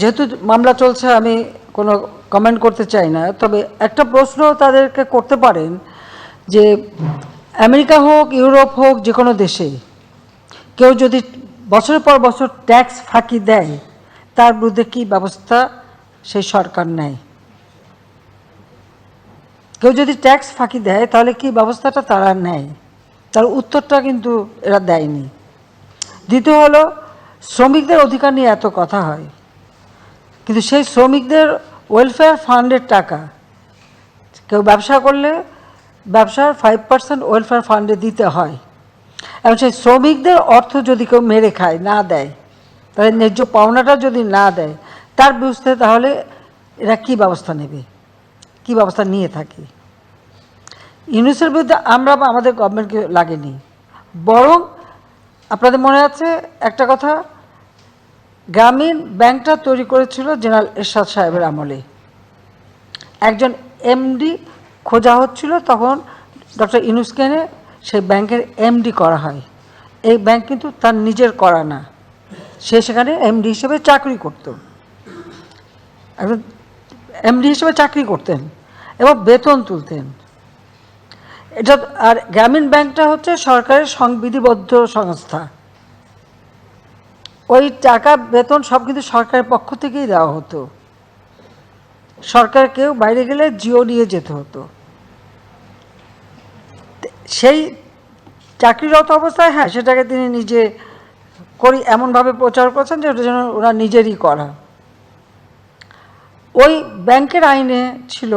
যেহেতু মামলা চলছে, আমি কোনো কমেন্ট করতে চাই না। তবে একটা প্রশ্ন তাদেরকে করতে পারেন যে, আমেরিকা হোক, ইউরোপ হোক, যে কোনো দেশে কেউ যদি বছরের পর বছর ট্যাক্স ফাঁকি দেয়, তার বিরুদ্ধে কী ব্যবস্থা সেই সরকার নেয়? কেউ যদি ট্যাক্স ফাঁকি দেয়, তাহলে কি ব্যবস্থাটা তারা নেয়? তার উত্তরটা কিন্তু এরা দেয়নি। দ্বিতীয় হলো, শ্রমিকদের অধিকার নিয়ে এত কথা হয়। কিন্তু সেই শ্রমিকদের ওয়েলফেয়ার ফান্ডের টাকা। কেউ ব্যবসা করলে ব্যবসার ফাইভ পার্সেন্ট ওয়েলফেয়ার ফান্ডে দিতে হয়। এবং সেই শ্রমিকদের অর্থ যদি কেউ মেরে খায়, না দেয়, তাহলে ন্যায্য পাওনাটা যদি না দেয়, তার বিরুদ্ধে তাহলে এরা কি ব্যবস্থা নেবে? কি ব্যবস্থা নিয়ে থাকে? ইউনিসের বিরুদ্ধে আমরা বা আমাদের গভর্নমেন্টকে লাগেনি। বরং আপনাদের মনে আছে একটা কথা? গ্রামীণ ব্যাংকটা তৈরি করেছিল জেনারেল এরশাদ সাহেবের আমলে। একজন এমডি খোঁজা হচ্ছিল, তখন ডক্টর ইনুসকে এনে সেই ব্যাংকের এমডি করা হয়। এই ব্যাংক কিন্তু তার নিজের করা না। সে সেখানে এমডি হিসেবে চাকরি করত। একজন এমডি হিসেবে চাকরি করতেন এবং বেতন তুলতেন। এটা আর গ্রামীণ ব্যাংকটা হচ্ছে সরকারের সংবিধিবদ্ধ সংস্থা। ওই টাকা, বেতন সব কিন্তু সরকারের পক্ষ থেকেই দেওয়া হতো। সরকার কেউ বাইরে গেলে জিও নিয়ে যেতে হতো। সেই চাকরিরত অবস্থায় হ্যাঁ সেটাকে তিনি নিজে করি, এমনভাবে প্রচার করছেন যে ওটা যেন ওরা নিজেরই করা। ওই ব্যাংকের আইনে ছিল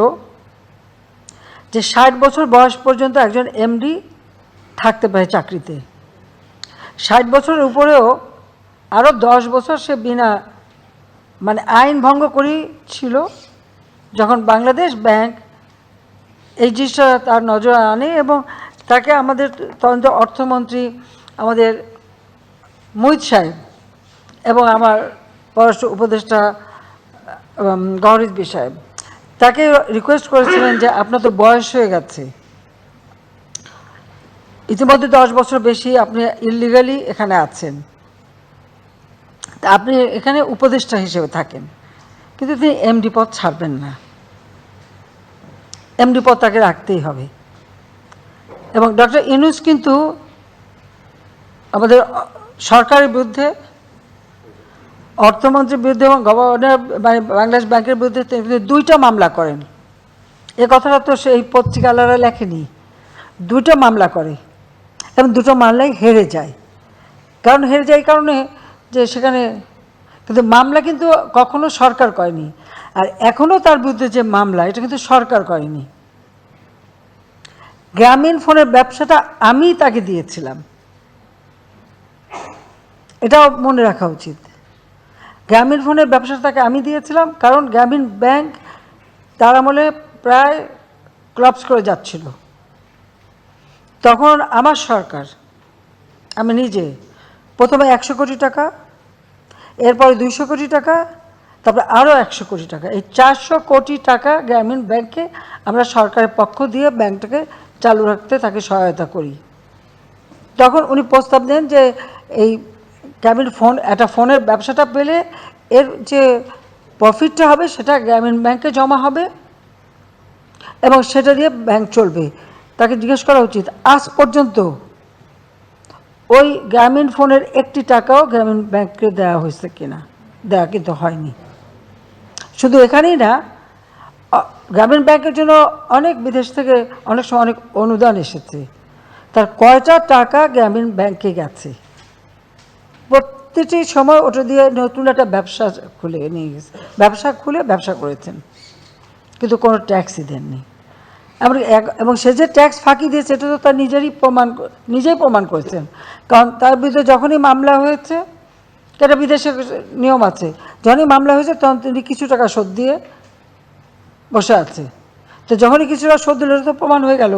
যে ষাট বছর বয়স পর্যন্ত একজন এমডি থাকতে পারে চাকরিতে। ষাট বছরের উপরেও আরও দশ বছর সে বিনা মানে আইন ভঙ্গ করেই ছিল যখন বাংলাদেশ ব্যাংক এই জিনিসটা তার নজরে আনে এবং তাকে আমাদের তখন যে অর্থমন্ত্রী আমাদের মোহিত সাহেব এবং আমার পররাষ্ট্র উপদেষ্টা গহরিজবি সাহেব, তাকে রিকোয়েস্ট করেছিলেন যে আপনার তো বয়স হয়ে গেছে। ইতিমধ্যে দশ বছর বেশি আপনি ইলিগালি এখানে আছেন। আপনি এখানে উপদেষ্টা হিসেবে থাকেন। কিন্তু তিনি এমডি পদ ছাড়বেন না। এমডি পদ তাকে রাখতেই হবে। এবং ডক্টর ইনুস কিন্তু আমাদের সরকারের বিরুদ্ধে, অর্থমন্ত্রীর বিরুদ্ধে এবং গভর্নর মানে বাংলাদেশ ব্যাংকের বিরুদ্ধে তিনি দুইটা মামলা করেন। এ কথাটা তো সেই পত্রিকালারা লেখেনি। দুটো মামলা করে এবং দুটো মামলায় হেরে যায়। কারণ হেরে যায় কারণে যে সেখানে, কিন্তু মামলা কিন্তু কখনো সরকার করেনি। আর এখনও তার বিরুদ্ধে যে মামলা, এটা কিন্তু সরকার করেনি। গ্রামীণ ফোনের ব্যবসাটা আমি তাকে দিয়েছিলাম। এটাও মনে রাখা উচিত। গ্রামীণ ফোনের ব্যবসাটা তাকে আমি দিয়েছিলাম, কারণ গ্রামীণ ব্যাংক তার আমলে প্রায় ক্লাবস করে যাচ্ছিল। তখন আমার সরকার, আমি নিজে প্রথমে একশো কোটি টাকা, এরপরে দুইশো কোটি টাকা, তারপরে আরও একশো কোটি টাকা। এই চারশো কোটি টাকা গ্রামীণ ব্যাংকে আমরা সরকারের পক্ষ দিয়ে ব্যাংকটাকে চালু রাখতে তাকে সহায়তা করি। তখন উনি প্রস্তাব দেন যে এই গ্রামীণ ফোন, একটা ফোনের ব্যবসাটা পেলে এর যে প্রফিটটা হবে সেটা গ্রামীণ ব্যাংকে জমা হবে এবং সেটা দিয়ে ব্যাংক চলবে। তাকে জিজ্ঞেস করা উচিত, আজ পর্যন্ত ওই গ্রামীণ ফোনের একটি টাকাও গ্রামীণ ব্যাংকে দেওয়া হয়েছে কিনা? দেওয়া কিন্তু হয়নি। শুধু এখানেই না গ্রামীণ ব্যাংকের জন্য অনেক বিদেশ থেকে অনেক সময় অনেক অনুদান এসেছে। তার কয়টা টাকা গ্রামীণ ব্যাংকে গেছে? প্রতিটি সময় ওটা দিয়ে নতুন একটা ব্যবসা খুলে নিয়ে গেছে। ব্যবসা খুলে ব্যবসা করেছেন। কিন্তু কোনো ট্যাক্সই দেননি। এমন এবং সে যে ট্যাক্স ফাঁকি দিয়েছে, এটা তো তার নিজেরই প্রমাণ নিজেই প্রমাণ করেছেন। কারণ তার বিরুদ্ধে যখনই মামলা হয়েছে, এটা বিদেশে নিয়ম আছে, যখনই মামলা হয়েছে তখন তিনি কিছু টাকা শোধ দিয়ে বসে আছে। তো যখনই কিছু টাকা শোধ দিল তো প্রমাণ হয়ে গেল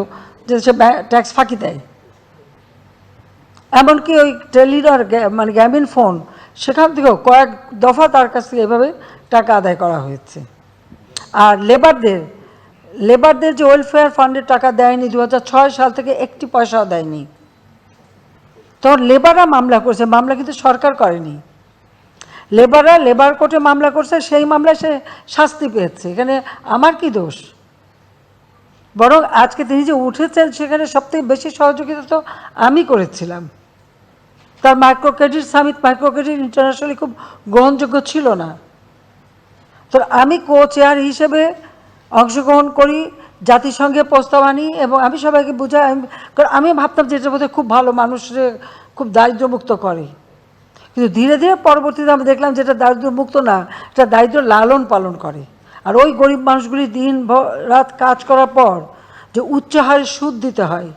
যে সে ট্যাক্স ফাঁকি দেয়। এমনকি ওই টেলিডর মানে গ্যামিন ফোন, সেখান থেকেও কয়েক দফা তার কাছ থেকে এভাবে টাকা আদায় করা হয়েছে। আর লেবারদের লেবারদের যে ওয়েলফেয়ার ফান্ডের টাকা দেয়নি দু হাজার ছয় সাল থেকে একটি পয়সাও দেয়নি। তখন লেবাররা মামলা করছে, মামলা কিন্তু সরকার করেনি। লেবাররা লেবার কোর্টে মামলা করছে, সেই মামলায় সে শাস্তি পেয়েছে। এখানে আমার কি দোষ? বরং আজকে তিনি যে উঠেছেন, সেখানে সবথেকে বেশি সহযোগিতা তো আমি করেছিলাম। তার micro credit summit micro credit internationally খুব গ্রহণযোগ্য ছিল না। তো আমি কো চেয়ার হিসেবে অংশগ্রহণ করি জাতিসংঘে প্রস্তাব আনি এবং আমি সবাইকে বুঝাই কারণ আমি ভাবতাম যে এটার মধ্যে খুব ভালো মানুষের খুব দারিদ্রমুক্ত করে। কিন্তু ধীরে ধীরে পরবর্তীতে আমি দেখলাম যে এটা দারিদ্র্যমুক্ত না, এটা দারিদ্র লালন পালন করে। আর ওই গরিব মানুষগুলি দিন রাত কাজ করার পর যে উচ্চ হারে সুদ দিতে হয়।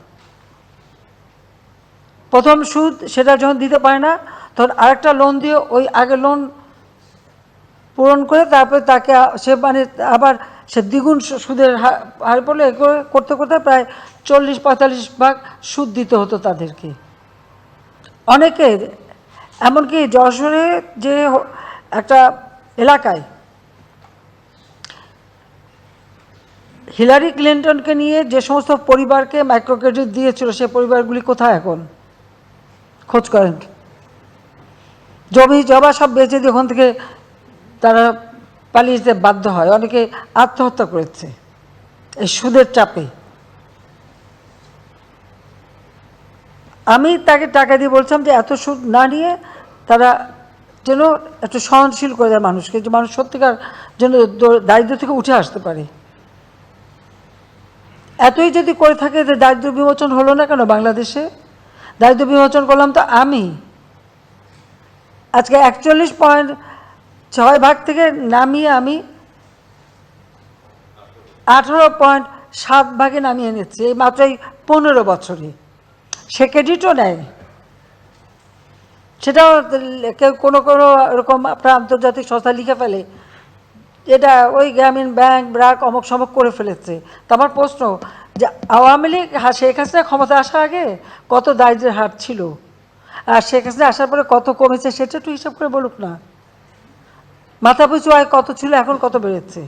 প্রথম সুদ সেটা যখন দিতে পারে না, তখন আরেকটা লোন দিয়ে ওই আগে লোন পূরণ করে তারপরে তাকে সে মানে আবার সে দ্বিগুণ সুদের হার পড়লে করতে করতে প্রায় চল্লিশ, পঁয়তাল্লিশ ভাগ সুদ দিতে হতো তাদেরকে। অনেকে, এমনকি যশোরে যে একটা এলাকায় হিলারি ক্লিন্টনকে নিয়ে যে সমস্ত পরিবারকে মাইক্রো ক্রেডিট দিয়েছিল, সে পরিবারগুলি কোথায় এখন? খোঁজ করেন। জমি, জবা সব বেচে দিয়ে ওখান থেকে তারা পালিয়ে যেতে বাধ্য হয়। অনেকে আত্মহত্যা করেছে। এই সুদের চাপে। আমি তাকে টাকা দিয়ে বলছিলাম যে এত সুদ না নিয়ে তারা যেন একটু সহনশীল করে দেয় মানুষকে, যে মানুষ সত্যিকার যেন দারিদ্র থেকে উঠে আসতে পারে। এতই যদি করে থাকে যে দারিদ্র বিমোচন হলো না কেন বাংলাদেশে? দারিদ্র বিমোচন করলাম তো আমি। আজকে একচল্লিশ পয়েন্ট ছয় ভাগ থেকে নামিয়ে আমি আঠারো পয়েন্ট সাত ভাগে নামিয়ে নিচ্ছি, এই মাত্র এই পনেরো বছরে সে ক্রেডিটও নেয়। সেটাও কেউ কোনো কোনো এরকম আপনার আন্তর্জাতিক সংস্থা লিখে ফেলে। এটা ওই গ্রামীণ ব্যাংক, ব্রাক অমক সমক করে ফেলেছে। তো আমার প্রশ্ন, যে আওয়ামী লীগ শেখ হাসিনা ক্ষমতা আসার আগে কত দারিদ্রের হার ছিল? আর শেখ হাসিনা আসার পরে কত কমেছে সেটা একটু হিসাব করে বলুক না। মাথা পিছু আয় কত ছিল, এখন কত বেড়েছে?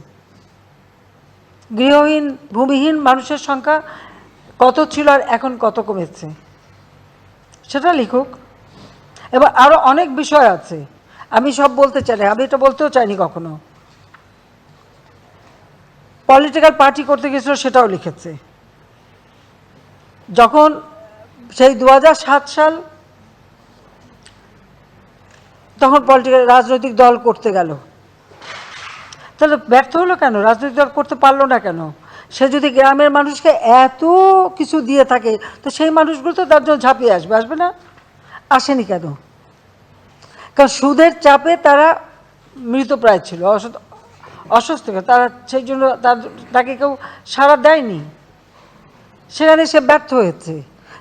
গৃহহীন, ভূমিহীন মানুষের সংখ্যা কত ছিল আর এখন কত কমেছে? সেটা লিখুক। এবার আরও অনেক বিষয় আছে। আমি সব বলতে চাই আমি এটা বলতেও চাইনি কখনো। পলিটিক্যাল পার্টি করতে গেছিল সেটাও লিখেছে। যখন সেই দু হাজার সাত সাল তখন পলিটিক্যাল রাজনৈতিক দল করতে গেল। তাহলে ব্যর্থ হলো কেন? রাজনৈতিক দল করতে পারল না কেন? সে যদি গ্রামের মানুষকে এত কিছু দিয়ে থাকে, তো সেই মানুষগুলো তো তার জন্য ঝাঁপিয়ে আসবে আসবে না? আসেনি কেন? কারণ সুদের চাপে তারা মৃতপ্রায় ছিল অসুস্থ তারা সেই জন্য তার তাকে কেউ সাড়া দেয়নি। সেখানে সে ব্যর্থ হয়েছে।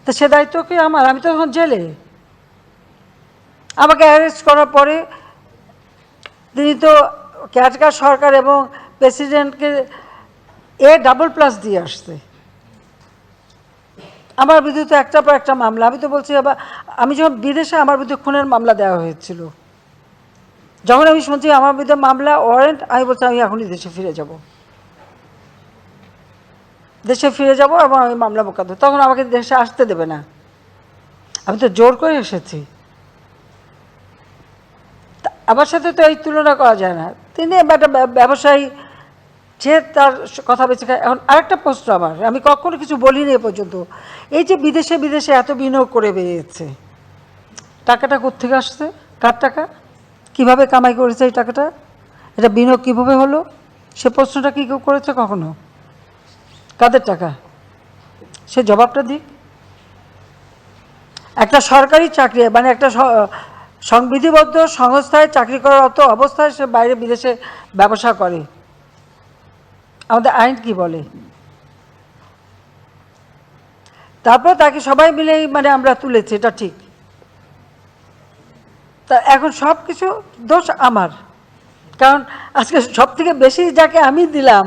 তা সে দায়িত্ব কি আমার? আমি তো এখন জেলে। আমাকে অ্যারেস্ট করার পরে তিনি তো ক্যাটকার সরকার এবং প্রেসিডেন্টকে এ ডাবল প্লাস দিয়ে আসছে। আমার বিরুদ্ধে তো একটা পর একটা মামলা। আমি তো বলছি আবার আমি যখন বিদেশে আমার বিরুদ্ধে খুনের মামলা দেওয়া হয়েছিল, যখন আমি শুনছি আমার বিরুদ্ধে মামলা ওয়ারেন্ট আমি বলছি, আমি এখনই দেশে ফিরে যাব। দেশে ফিরে যাব এবং আমি মামলা মোকাদ্দমা তখন আমাকে দেশে আসতে দেবে না। আমি তো জোর করে এসেছি। আমার সাথে তো এই তুলনা করা যায় না। তিনি একটা ব্যবসায়ী যে তার কথা বেঁচে খায়। এখন আরেকটা প্রশ্ন আমার, আমি কখনো কিছু বলিনি এ পর্যন্ত। এই যে বিদেশে বিদেশে এত বিনিয়োগ করে বেরিয়েছে, টাকাটা কোথেকে আসছে? কার টাকা? কীভাবে কামাই করেছে এই টাকাটা? এটা বিনিয়োগ কীভাবে হলো? সে প্রশ্নটা কি করেছে কখনো? কাদের টাকা? সে জবাবটা দিক। একটা সরকারি চাকরি মানে একটা সংবিধিবদ্ধ সংস্থায় চাকরি করার অত অবস্থায় সে বাইরে বিদেশে ব্যবসা করে। আমাদের আইন কি বলে? তারপর তাকে সবাই মিলেই মানে আমরা তুলেছি, এটা ঠিক। তা এখন সব কিছু দোষ আমার। কারণ আজকে সব থেকে বেশি যাকে আমি দিলাম,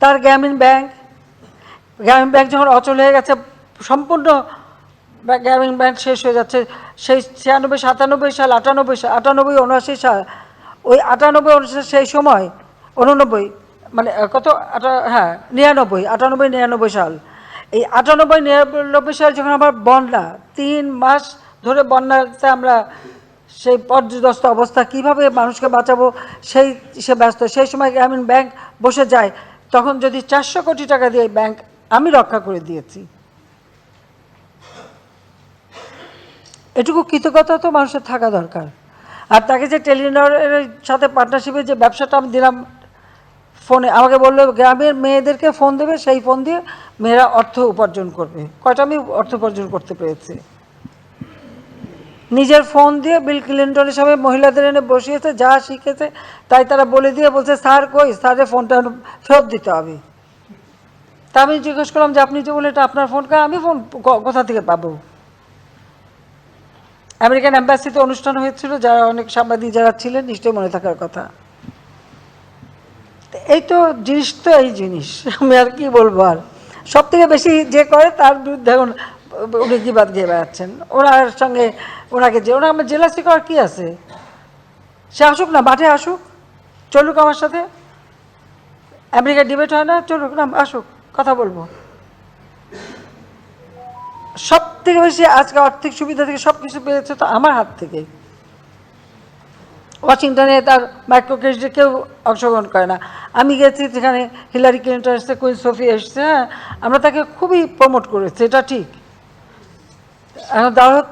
তার গ্রামীণ ব্যাংক। গ্রামীণ ব্যাংক যখন অচল হয়ে গেছে, সম্পূর্ণ বা গ্রামীণ ব্যাংক শেষ হয়ে যাচ্ছে। সেই ছিয়ানব্বই, সাতানব্বই সাল, আটানব্বই সাল, আটানব্বই, উনআশি সাল, ওই আটানব্বই, উনআশি সেই সময়, উননব্বই মানে কত? আটা হ্যাঁ নিরানব্বই, আটানব্বই, নিরানব্বই সাল। এই আটানব্বই, নিরানব্বই সাল যখন আমার বন্যা, তিন মাস ধরে বন্যাতে আমরা সেই পর্যদস্ত অবস্থা, কীভাবে মানুষকে বাঁচাবো? সেই, সে ব্যস্ত। সেই সময় গ্রামীণ ব্যাংক বসে যায়, তখন যদি চারশো কোটি টাকা দিয়ে ব্যাংক আমি রক্ষা করে দিয়েছি। এটুকু কৃতজ্ঞতা তো মানুষের থাকা দরকার। আর তাকে যে টেলিনরের সাথে পার্টনারশিপে যে ব্যবসাটা আমি দিলাম ফোনে, আমাকে বলল, গ্রামের মেয়েদেরকে ফোন দেবে, সেই ফোন দিয়ে মেয়েরা অর্থ উপার্জন করবে। কয়টা আমি অর্থ উপার্জন করতে পেরেছি। নিজের ফোন দিয়ে বিল ক্লিন্টনের সবাই মহিলাদের এনে বসিয়েছে, যা শিখেছে, তাই তারা বলে দিয়ে বলছে, স্যার কই? স্যারের ফোনটা ফেরত দিতে হবে। তা আমি জিজ্ঞেস করলাম যে, আপনি যে বলে এটা আপনার ফোন কা? আমি ফোন কোথা থেকে পাবো? আমেরিকান অ্যাম্বাসিতে অনুষ্ঠান হয়েছিল যারা অনেক সাংবাদিক যারা ছিলেন নিশ্চয়ই মনে থাকার কথা। এই তো জিনিস তো এই জিনিস, আমি আর কি বলব আর। সব থেকে বেশি যে করে তার বিরুদ্ধে এখন উনি কি বাদ দিয়ে বেড়াচ্ছেন? ওনার সঙ্গে ওনাকে যে ওনার আমার জেলাসি করার কী আছে? সে আসুক না, মাঠে আসুক, চলুক আমার সাথে। আমেরিকা ডিবেট হয় না, চলুক না, আসুক, কথা বলব। সব থেকে বেশি আজকে আর্থিক সুবিধা থেকে সব কিছু পেয়েছে তো আমার হাত থেকে। ওয়াশিংটনে তার মাইক্রো ক্রেডিটে কেউ অংশগ্রহণ করে না। আমি গেছি যেখানে হিলারি ক্লিন্টন এসছে কুইন সোফি এসছে হ্যাঁ আমরা তাকে খুবই প্রমোট করেছি, এটা ঠিক।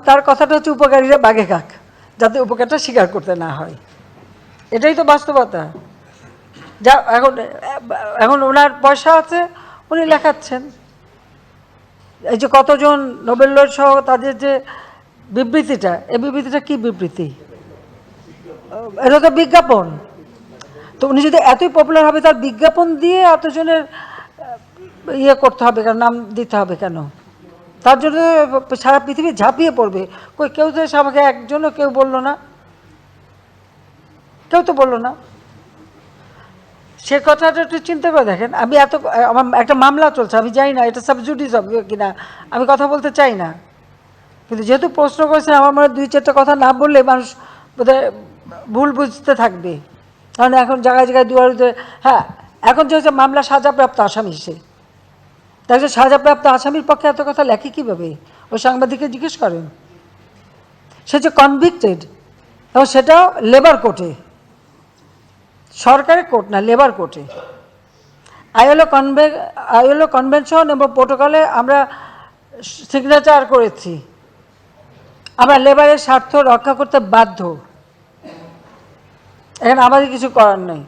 তার- কথাটা হচ্ছে উপকারীরা বাগে খাক যাতে উপকারটা স্বীকার করতে না হয়। এটাই তো বাস্তবতা। যা এখন এখন ওনার পয়সা আছে, উনি লেখাচ্ছেন। এই যে কতজন নোবেল সহ তাদের যে বিবৃতিটা, এই বিবৃতিটা কি বিবৃতি? এটা তো বিজ্ঞাপন। তো উনি যদি এতই পপুলার হবে, তার বিজ্ঞাপন দিয়ে এতজনের ইয়ে করতে হবে কেন, নাম দিতে হবে কেন? তার জন্য সারা পৃথিবী ঝাঁপিয়ে পড়বে। কই, কেউ তো এসে আমাকে একজনও কেউ বলল না। কেউ তো বলল না। সে কথাটা একটু চিন্তা করে দেখেন, আমি এত, আমার একটা মামলা চলছে, আমি জানি না এটা সাবজুডিস হবে কিনা, আমি কথা বলতে চাই না। কিন্তু যেহেতু প্রশ্ন করেছেন, আমার মনে দুই চারটা কথা না বললে মানুষ বোধহয় ভুল বুঝতে থাকবে। কারণ এখন জায়গায় জায়গায় দুয়ারে হ্যাঁ এখন যে হচ্ছে মামলা সাজাপ্রাপ্ত আসামি সে। তাই সাজাপ্রাপ্ত আসামির পক্ষে এত কথা লেখে কীভাবে? ওই সাংবাদিককে জিজ্ঞেস করেন। সে যে কনভিক্টেড এবং সেটাও লেবার কোর্টে সরকারি কোর্ট না লেবার কোর্টে আইএলও কনভে আইএলও কনভেনশন এবং প্রোটোকলে আমরা সিগনেচার করেছি। আমরা লেবারের স্বার্থ রক্ষা করতে বাধ্য। এখানে আমাদের কিছু করার নেই।